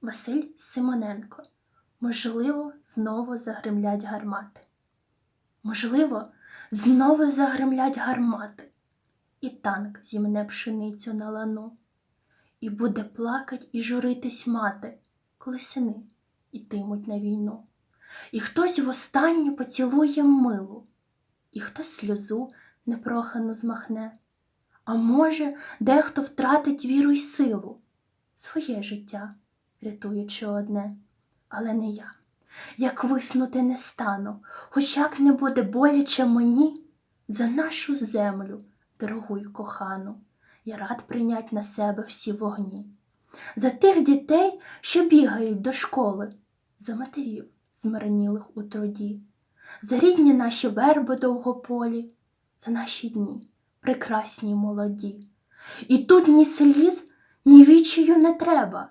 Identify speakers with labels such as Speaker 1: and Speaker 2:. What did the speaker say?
Speaker 1: Василь Симоненко. Можливо, знову загримлять гармати. Можливо, знову загримлять гармати, і танк зімне пшеницю на лану, і буде плакать і журитись мати, коли сини ітимуть на війну. І хтось востаннє поцілує милу, і хтось сльозу непрохану змахне. А може, дехто втратить віру й силу, своє життя, рятуючи одне, але не я. Як виснути не стану, хоч як не буде боляче мені, за нашу землю, дорогу й кохану, я рад прийнять на себе всі вогні. За тих дітей, що бігають до школи, за матерів, змарнілих у труді, за рідні наші верби довгополі, за наші дні, прекрасні й молоді. І тут ні сліз, ні вічію не треба,